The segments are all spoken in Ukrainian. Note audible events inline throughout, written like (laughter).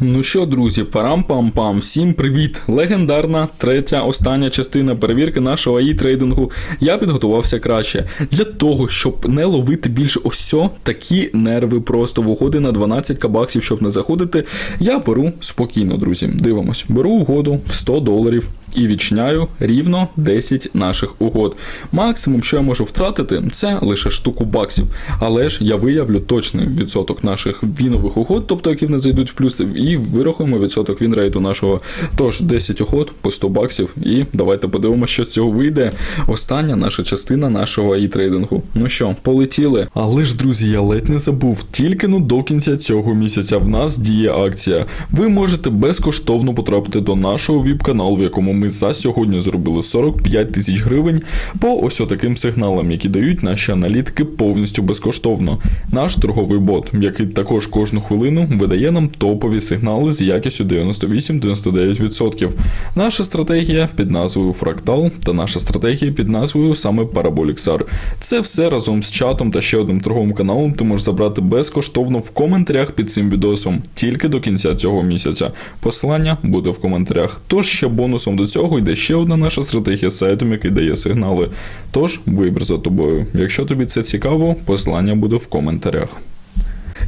Ну що, друзі, парам-пам-пам, всім привіт! Легендарна третя остання частина перевірки нашого аі трейдингу. Я підготувався краще для того, щоб не ловити більше ось такі нерви просто в угоди на 12 кабаксів, щоб не заходити. Я беру спокійно, друзі. Дивимось, беру угоду в 100 доларів і відчиняю рівно 10 наших угод. Максимум, що я можу втратити, це лише штуку баксів. Але ж я виявлю точний відсоток наших вінових угод, тобто які не зайдуть в плюс, і вирахуємо відсоток вінрейту нашого. Тож 10 угод по 100 баксів. І давайте подивимося, що з цього вийде. Остання наша частина нашого аі трейдингу. Ну що, полетіли. Але ж, друзі, я ледь не забув. Тільки ну до кінця цього місяця в нас діє акція. Ви можете безкоштовно потрапити до нашого віп-каналу, в якому ми за сьогодні зробили 45 тисяч гривень по ось таким сигналам, які дають наші аналітики повністю безкоштовно. Наш торговий бот, який також кожну хвилину видає нам топові сигнали з якістю 98-99%. Наша стратегія під назвою Фрактал та наша стратегія під назвою саме Parabolic Це все разом з чатом та ще одним торговим каналом ти можеш забрати безкоштовно в коментарях під цим відосом тільки до кінця цього місяця. Посилання буде в коментарях. Тож ще бонусом до цього йде ще одна наша стратегія з сайтом, який дає сигнали. Тож вибір за тобою. Якщо тобі це цікаво, посилання буде в коментарях.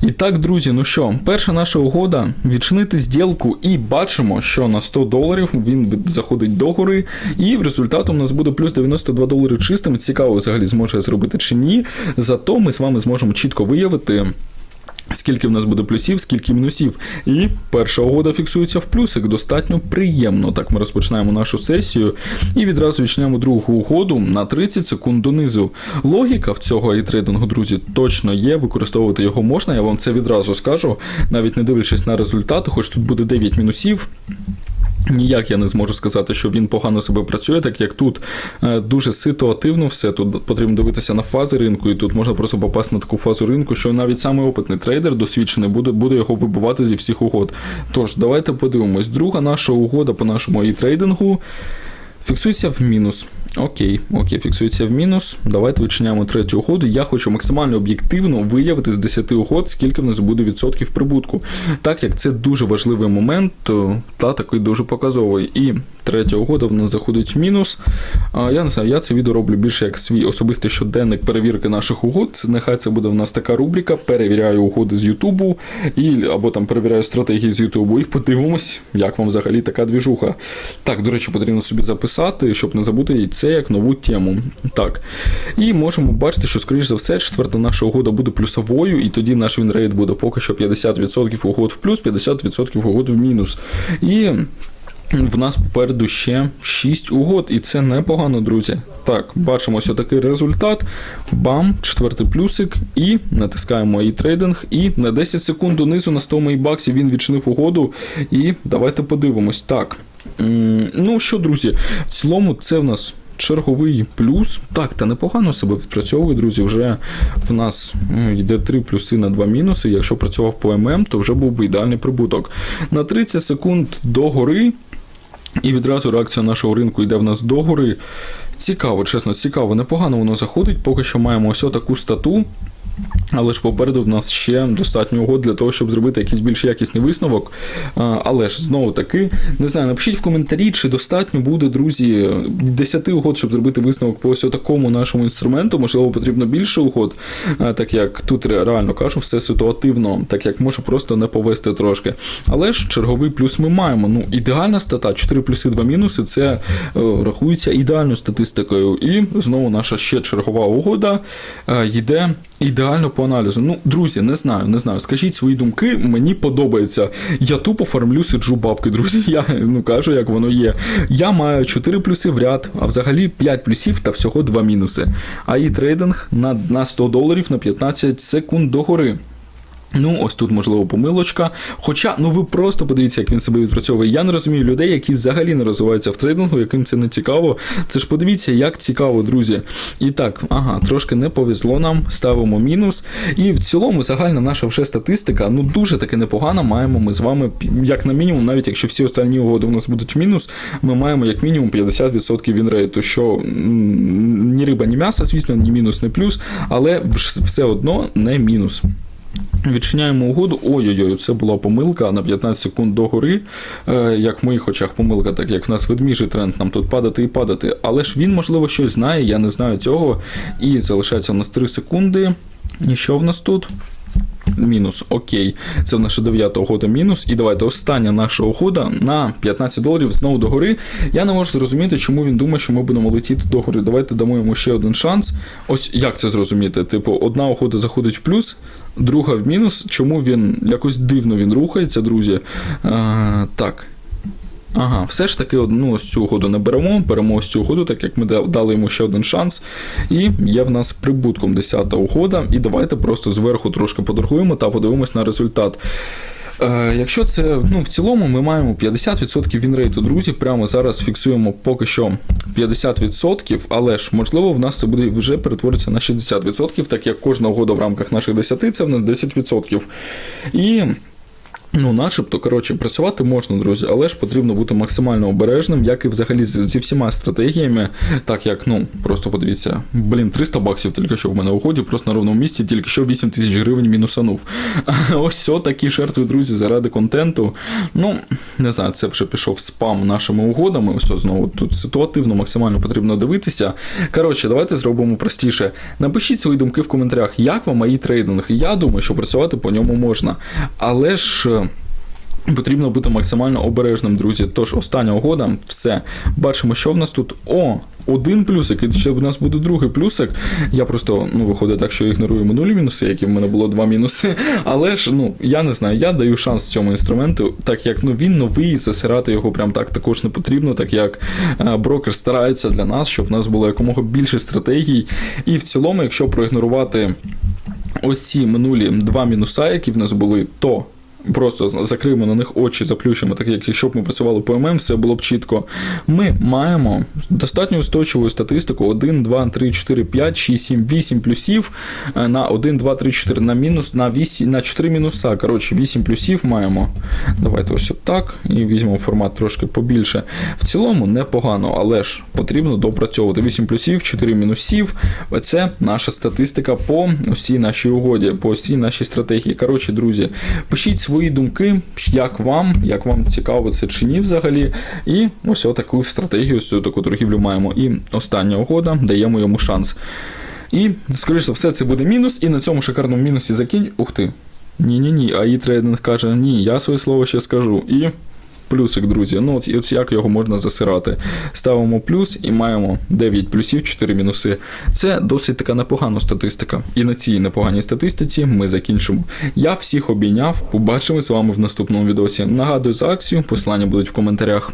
І так, друзі, ну що, перша наша угода відчинити зділку, і бачимо, що на 100 доларів він заходить до гори, і в результаті у нас буде плюс 92 долари чистим. Цікаво, взагалі зможе зробити чи ні. Зато ми з вами зможемо чітко виявити. Скільки в нас буде плюсів, скільки мінусів. І перша угода фіксується в плюсик. Достатньо приємно. Так ми розпочинаємо нашу сесію і відразу відчиняємо другу угоду на 30 секунд донизу. Логіка в цього і-трейдингу, друзі, точно є. Використовувати його можна, я вам це відразу скажу, навіть не дивлячись на результати, хоч тут буде 9 мінусів. Ніяк я не зможу сказати, що він погано себе працює, так як тут е, дуже ситуативно все. Тут потрібно дивитися на фази ринку, і тут можна просто попасти на таку фазу ринку, що навіть самий опитний трейдер досвідчений буде, буде його вибивати зі всіх угод. Тож, давайте подивимось. Друга наша угода по нашому і трейдингу фіксується в мінус. Окей, окей, фіксується в мінус. Давайте відчиняємо третю угоду. Я хочу максимально об'єктивно виявити з 10 угод, скільки в нас буде відсотків прибутку. Так як це дуже важливий момент, та такий дуже показовий. І третя угода в нас заходить в мінус. Я не знаю, я це відео роблю більше як свій особистий щоденник перевірки наших угод. Це нехай це буде в нас така рубрика. Перевіряю угоди з Ютубу і або там перевіряю стратегії з Ютубу. І подивимось, як вам взагалі така двіжуха. Так, до речі, потрібно собі записати, щоб не забути це як нову тему. Так. І можемо бачити, що, скоріш за все, четверта наша угода буде плюсовою, і тоді наш вінрейт буде поки що 50% угод в плюс, 50% угод в мінус. І. В нас попереду ще 6 угод, і це непогано, друзі. Так, бачимо ось такий результат. Бам, четвертий плюсик, і натискаємо і трейдинг. І на 10 секунд донизу на 100 баксів він відчинив угоду. І давайте подивимось. Так. Ну що, друзі, в цілому це в нас. Черговий плюс. Так, та непогано себе відпрацьовує, друзі. Вже в нас йде 3 плюси на 2 мінуси. Якщо працював по ММ, то вже був би ідеальний прибуток. На 30 секунд до гори. І відразу реакція нашого ринку йде в нас догори. Цікаво, чесно, цікаво, непогано воно заходить. Поки що маємо ось таку стату. Але ж попереду в нас ще достатньо угод для того, щоб зробити якийсь більш якісний висновок. Але ж знову таки, не знаю, напишіть в коментарі, чи достатньо буде, друзі, 10 угод, щоб зробити висновок по ось такому нашому інструменту. Можливо, потрібно більше угод, так як тут реально кажу, все ситуативно, так як може просто не повести трошки. Але ж черговий плюс ми маємо. Ну, ідеальна стата, 4 плюси, 2 мінуси, це е, рахується ідеальною статистикою. І знову наша ще чергова угода е, йде ідеально по аналізу. Ну, друзі, не знаю, не знаю. Скажіть свої думки, мені подобається. Я тупо фармлю сиджу бабки, друзі. (laughs) Я ну кажу, як воно є. Я маю 4 плюси в ряд, а взагалі 5 плюсів та всього 2 мінуси. А і трейдинг на, на 100 доларів на 15 секунд догори. Ну, ось тут, можливо, помилочка. Хоча, ну ви просто подивіться, як він себе відпрацьовує. Я не розумію людей, які взагалі не розвиваються в трейдингу, яким це не цікаво. Це ж подивіться, як цікаво, друзі. І так, ага, трошки не повезло нам, ставимо мінус. І в цілому загальна наша вже статистика, ну дуже таки непогана. Маємо ми з вами, як на мінімум, навіть якщо всі останні угоди у нас будуть в мінус, ми маємо як мінімум 50% вінрейту, що ні риба, ні м'ясо, звісно, ні мінус, ні плюс, але все одно не мінус. Відчиняємо угоду. Ой-ой-ой, це була помилка на 15 секунд до гори. Е, як в моїх очах помилка, так як в нас ведміжий тренд, нам тут падати і падати. Але ж він, можливо, щось знає, я не знаю цього. І залишається у нас 3 секунди. І що в нас тут? Мінус, окей, це наша дев'ята угода мінус. І давайте остання наша угода на 15 доларів знову до гори. Я не можу зрозуміти, чому він думає, що ми будемо летіти до гори. Давайте дамо йому ще один шанс. Ось як це зрозуміти? Типу, одна угода заходить в плюс, друга в мінус. Чому він якось дивно він рухається, друзі? А, так. Ага, все ж таки одну ось цю угоду не беремо, беремо ось цю угоду, так як ми дали йому ще один шанс. І є в нас прибутком 10 угода. І давайте просто зверху трошки поторгуємо та подивимось на результат. Е, якщо це ну, в цілому, ми маємо 50% вінрейту, друзі. Прямо зараз фіксуємо поки що 50%, але ж можливо в нас це буде вже перетвориться на 60%, так як кожна угода в рамках наших 10 це в нас 10%. І Ну, начебто, коротше, працювати можна, друзі, але ж потрібно бути максимально обережним, як і взагалі зі всіма стратегіями, так як, ну, просто подивіться, блін, 300 баксів тільки що в мене у ході, просто на ровному місці, тільки що 8 тисяч гривень мінусанув. (laughs) Ось все такі жертви, друзі, заради контенту. Ну, не знаю, це вже пішов спам нашими угодами. Ось знову тут ситуативно максимально потрібно дивитися. Коротше, давайте зробимо простіше. Напишіть свої думки в коментарях, як вам мої трейдинг. Я думаю, що працювати по ньому можна. Але ж. Потрібно бути максимально обережним, друзі. Тож, остання угода, все. Бачимо, що в нас тут. О, один плюсик, і ще в нас буде другий плюсик. Я просто, ну, виходить так, що ігнорую минулі мінуси, які в мене було два мінуси. (laughs) Але ж, ну, я не знаю, я даю шанс цьому інструменту, так як ну, він новий, засирати його прям так також не потрібно, так як е, брокер старається для нас, щоб в нас було якомога більше стратегій. І в цілому, якщо проігнорувати ось ці минулі два мінуса, які в нас були, то просто закриємо на них очі, заплющимо, так як якщо б ми працювали по ММ, все було б чітко. Ми маємо достатньо устойчиву статистику 1, 2, 3, 4, 5, 6, 7, 8 плюсів е, на 1, 2, 3, 4 на мінус, на 8, на 4 мінуса. Коротше, 8 плюсів маємо. Давайте ось так. І візьмемо формат трошки побільше. В цілому непогано, але ж потрібно допрацьовувати. 8 плюсів, 4 мінусів. Це наша статистика по усій нашій угоді, по усій нашій стратегії. Коротше, друзі, пишіть свої думки, як вам, як вам цікаво це чи ні взагалі. І ось таку стратегію, ось таку торгівлю маємо. І остання угода, даємо йому шанс. І, скоріш за все, це буде мінус, і на цьому шикарному мінусі закінь. Ух ти. Ні-ні-ні, а і трейдинг каже, ні, я своє слово ще скажу. І плюсик, друзі. Ну, от, от як його можна засирати. Ставимо плюс і маємо 9 плюсів, 4 мінуси. Це досить така непогана статистика. І на цій непоганій статистиці ми закінчимо. Я всіх обійняв. Побачимось з вами в наступному відео. Нагадую за акцію, посилання будуть в коментарях.